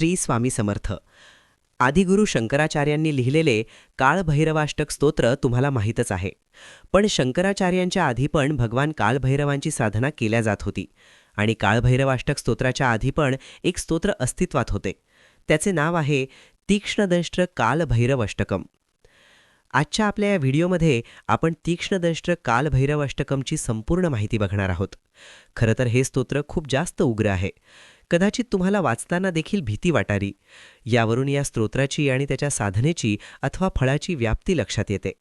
श्री स्वामी समर्थ. आदिगुरु शंकराचार्यांनी लिहिलेले काळभैरवाष्टक स्तोत्र तुम्हाला माहीतच आहे. पण शंकराचार्यांच्या आधी पण भगवान काळभैरवांची साधना केल्या जात होती आणि काळभैरवाष्टक स्तोत्राच्या आधी पण एक स्तोत्र अस्तित्वात होते. त्याचे नाव आहे तीक्ष्णदंष्ट्र कालभैरवष्टकम. आजच्या आपल्या या व्हिडिओमध्ये आपण तीक्ष्णदंष्ट्र कालभैरवष्टकमची संपूर्ण माहिती बघणार आहोत. खरं तर हे स्तोत्र खूप जास्त उग्र आहे. कदाचित तुम्हाला वाचताना देखील भीती वाटारी. यावरून या स्तोत्राची आणि त्याच्या साधनेची अथवा फळाची व्याप्ती लक्षात येते.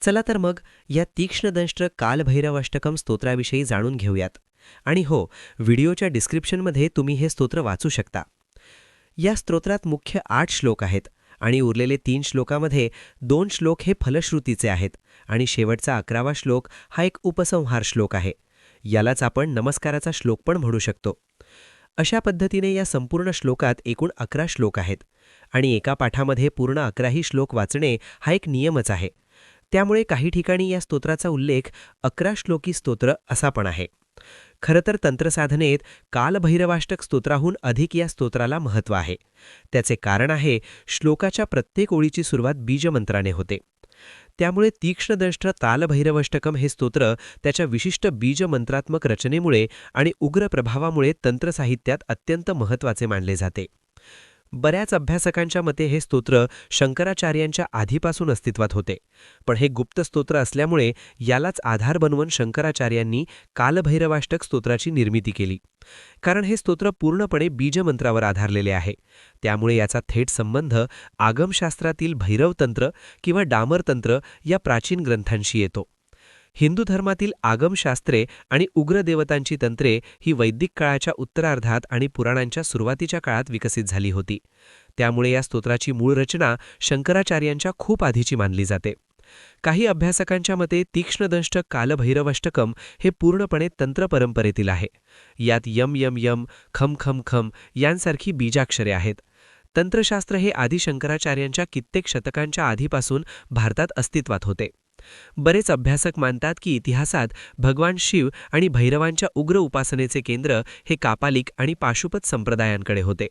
चला तर मग या तीक्ष्णदंष्ट्र कालभैरवष्टकम स्तोत्राविषयी जाणून घेऊयात. आणि हो व्हिडिओच्या डिस्क्रिप्शनमध्ये तुम्ही हे स्तोत्र वाचू शकता. या स्तोत्रात मुख्य आठ श्लोक आहेत आणि उरलेले तीन श्लोकामध्ये दोन श्लोक हे फलश्रुतीचे आहेत आणि शेवटचा अकरावा श्लोक हा एक उपसंहार श्लोक आहे. यालाच आपण नमस्काराचा श्लोक पण म्हणू शकतो. अशा पद्धतीने या संपूर्ण श्लोकात एकूण अकरा श्लोक आहेत आणि एका पाठामध्ये पूर्ण अकराही श्लोक वाचणे हा एक नियमच आहे. त्यामुळे काही ठिकाणी या स्तोत्राचा उल्लेख अकरा श्लोकी स्तोत्र असा पण आहे. खरं तर तंत्रसाधनेत कालभैरवाष्टक स्तोत्राहून अधिक या स्तोत्राला महत्त्व आहे. त्याचे कारण आहे श्लोकाच्या प्रत्येक ओळीची सुरुवात बीजमंत्राने होते. त्यामुळे तीक्ष्णदंष्ट्र तालभैरवष्टकम हे स्तोत्र त्याच्या विशिष्ट बीजमंत्रात्मक रचनेमुळे आणि उग्र प्रभावामुळे तंत्रसाहित्यात अत्यंत महत्त्वाचे मानले जाते. बऱ्याच अभ्यासकांच्या मते हे स्तोत्र शंकराचार्यांच्या आधीपासून अस्तित्वात होते. पण हे गुप्त स्तोत्र असल्यामुळे यालाच आधार बनवून शंकराचार्यांनी कालभैरवाष्टक स्तोत्राची निर्मिती केली. कारण हे स्तोत्र पूर्णपणे बीजमंत्रावर आधारलेले आहे. त्यामुळे याचा थेट संबंध आगमशास्त्रातील भैरवतंत्र किंवा डामरतंत्र या प्राचीन ग्रंथांशी येतो. हिंदू धर्मातील आगमशास्त्रे आणि उग्र देवतांची तंत्रे ही वैदिक काळाच्या उत्तरार्धात आणि पुराणांच्या सुरुवातीच्या काळात विकसित झाली होती. त्यामुळे या स्तोत्राची मूळ रचना शंकराचार्यांच्या खूप आधीची मानली जाते. काही अभ्यासकांच्या मते तीक्ष्णदंष्ट कालभैरवष्टकम हे पूर्णपणे तंत्र परंपरेतील आहे. यात यम यम यम खम खम खम यांसारखी बीजाक्षरे आहेत. तंत्रशास्त्र हे आदी शंकराचार्यांच्या कित्येक शतकांच्या आधीपासून भारतात अस्तित्वात होते. बरेच अभ्यासक मानतात की इतिहासात भगवान शिव आणि भैरवांच्या उग्र उपासनेचे केंद्र हे कापालिक आणि पाशुपत संप्रदायांकडे होते.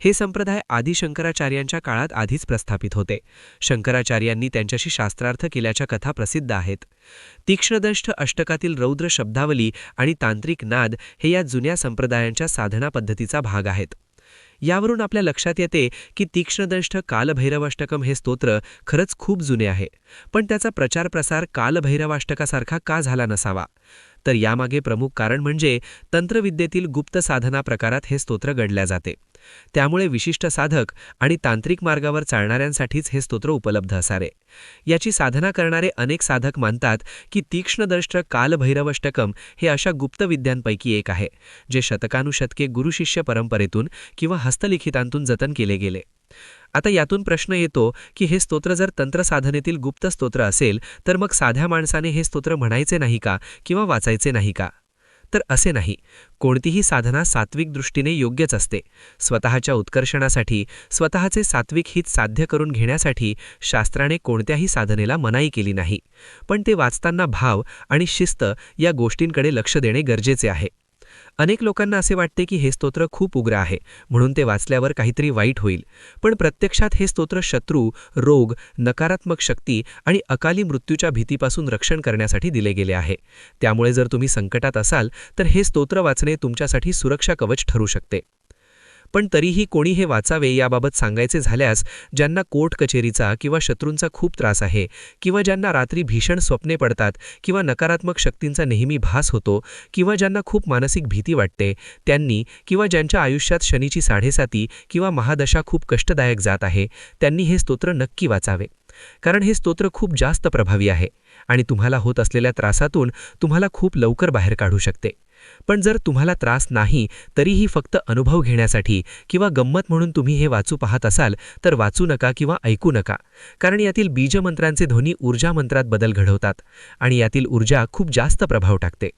हे संप्रदाय आदी शंकराचार्यांच्या काळात आधीच प्रस्थापित होते. शंकराचार्यांनी त्यांच्याशी शास्त्रार्थ केल्याच्या कथा प्रसिद्ध आहेत. तीक्ष्णदष्ट अष्टकातील रौद्र शब्दावली आणि तांत्रिक नाद हे या जुन्या संप्रदायांच्या साधना पद्धतीचा भाग आहेत. यावरून आपल्या लक्षात येते की तीक्ष्णदंष्ट कालभैरवाष्टकम हे स्तोत्र खरंच खूप जुने आहे. पण त्याचा प्रचार प्रसार कालभैरवाष्टकासारखा का झाला नसावा? तर यामागे प्रमुख कारण म्हणजे तंत्रविद्येतील गुप्त साधना प्रकारात हे स्तोत्र गडल्या जाते. त्यामुळे विशिष्ट साधक आणि तांत्रिक मार्गावर चालणाऱ्यांसाठीच हे स्तोत्र उपलब्ध असावे. याची साधना करणारे अनेक साधक मानतात की तीक्ष्णदर्ष्ट कालभैरवष्टकम हे अशा गुप्त विद्यांपैकी एक आहे जे शतकानुशतके गुरुशिष्य परंपरेतून किंवा हस्तलिखितांतून जतन केले गेले. आता यातून प्रश्न येतो की हे स्तोत्र जर तंत्रसाधनेतील गुप्त स्तोत्र असेल तर मग साध्या माणसाने हे स्तोत्र म्हणायचे नाही का किंवा वाचायचे नाही का? तर असे नाही. कोणतीही साधना सात्विक दृष्टीने योग्यच असते. स्वतःच्या उत्कर्षणासाठी स्वतःचे सात्विक हित साध्य करून घेण्यासाठी शास्त्राने कोणत्याही साधनेला मनाई केली नाही. पण ते वाचताना भाव आणि शिस्त या गोष्टींकडे लक्ष देणे गरजेचे आहे. अनेक लोकांना असे वाटते की हे स्तोत्र खूप उग्र आहे म्हणून ते वाचल्यावर काहीतरी वाईट होईल. पण प्रत्यक्षात हे स्तोत्र शत्रू रोग नकारात्मक शक्ती आणि अकाली मृत्यूच्या भीतीपासून रक्षण करण्यासाठी दिले गेले आहे. त्यामुळे जर तुम्ही संकटात असाल तर हे स्तोत्र वाचणे तुमच्यासाठी सुरक्षा कवच ठरू शकते. पण तरीही कोणी हे वाचावे याबाबत सांगायचे झाल्यास ज्यांना कोर्ट कचेरीचा किंवा शत्रूंचा खूप त्रास आहे किंवा ज्यांना रात्री भीषण स्वप्ने पडतात किंवा नकारात्मक शक्तींचा नेहमी भास होतो किंवा ज्यांना खूप मानसिक भीती वाटते त्यांनी किंवा ज्यांच्या आयुष्यात शनीची साडेसाती किंवा महादशा खूप कष्टदायक जात आहे त्यांनी हे स्तोत्र नक्की वाचावे. कारण हे स्तोत्र खूप जास्त प्रभावी आहे आणि तुम्हाला होत असलेल्या त्रासातून तुम्हाला खूप लवकर बाहेर काढू शकते. पण जर तुम्हाला त्रास नाही तरीही फक्त अनुभव घेण्यासाठी किंवा गंमत म्हणून तुम्ही हे वाचू पाहत असाल तर वाचू नका किंवा ऐकू नका. कारण यातील बीजमंत्रांचे ध्वनी ऊर्जा मंत्रात बदल घडवतात आणि यातील ऊर्जा खूप जास्त प्रभाव टाकते.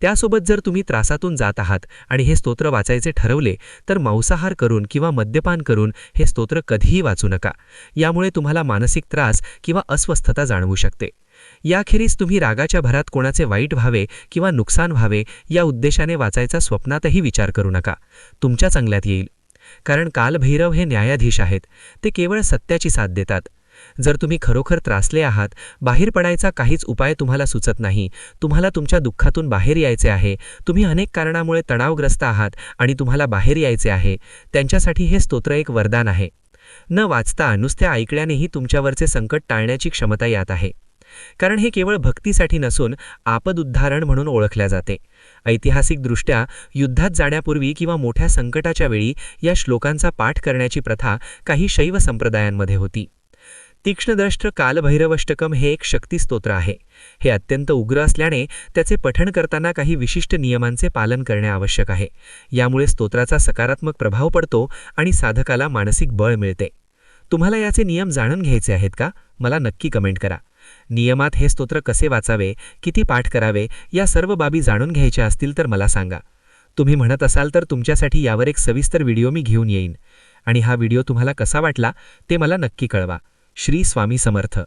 त्यासोबत जर तुम्ही त्रासातून जात आहात आणि हे स्तोत्र वाचायचे ठरवले तर मांसाहार करून किंवा मद्यपान करून हे स्तोत्र कधीही वाचू नका. यामुळे तुम्हाला मानसिक त्रास किंवा अस्वस्थता जाणवू शकते. याखेरीज तुम्ही रागाच्या भरात कोणाचे वाईट व्हावे किंवा नुकसान व्हावे या उद्देशाने वाचायचा स्वप्नातही विचार करू नका. तुमच्या चांगल्यात येईल. कारण कालभैरव हे न्यायाधीश आहेत. ते केवळ सत्याची साथ देतात. जर तुम्ही खरोखर त्रासले आहात बाहेर पडायचा काहीच उपाय तुम्हाला सुचत नाही. तुम्हाला तुमच्या दुःखातून बाहेर यायचे आहे. तुम्ही अनेक कारणामुळे तणावग्रस्त आहात आणि तुम्हाला बाहेर यायचे आहे. त्यांच्यासाठी हे स्तोत्र एक वरदान आहे. न वाचता नुसत्या ऐकल्यानेही तुमच्यावरचे संकट टाळण्याची क्षमता यात आहे. कारण हे केवळ भक्तीसाठी नसून आपदुद्धारण म्हणून ओळखल्या जाते. ऐतिहासिकदृष्ट्या युद्धात जाण्यापूर्वी किंवा मोठ्या संकटाच्या वेळी या श्लोकांचा पाठ करण्याची प्रथा काही शैव संप्रदायांमध्ये होती. तीक्ष्णद्रष्ट कालभैरवष्टकम हे एक शक्तिस्तोत्र आहे. हे अत्यंत उग्र असल्याने त्याचे पठण करताना काही विशिष्ट नियमांचे पालन करणे आवश्यक आहे. यामुळे स्तोत्राचा सकारात्मक प्रभाव पडतो आणि साधकाला मानसिक बळ मिळते. तुम्हाला याचे नियम जाणून घ्यायचे आहेत का? मला नक्की कमेंट करा. नियमात हे स्तोत्र कसे वाचावे किती पाठ करावे या सर्व बाबी जाणून घ्यायच्या असतील तर मला सांगा. तुम्ही म्हणत असाल तर तुमच्यासाठी यावर एक सविस्तर व्हिडिओ मी घेऊन येईन. आणि हा व्हिडिओ तुम्हाला कसा वाटला ते मला नक्की कळवा. श्री स्वामी समर्थ.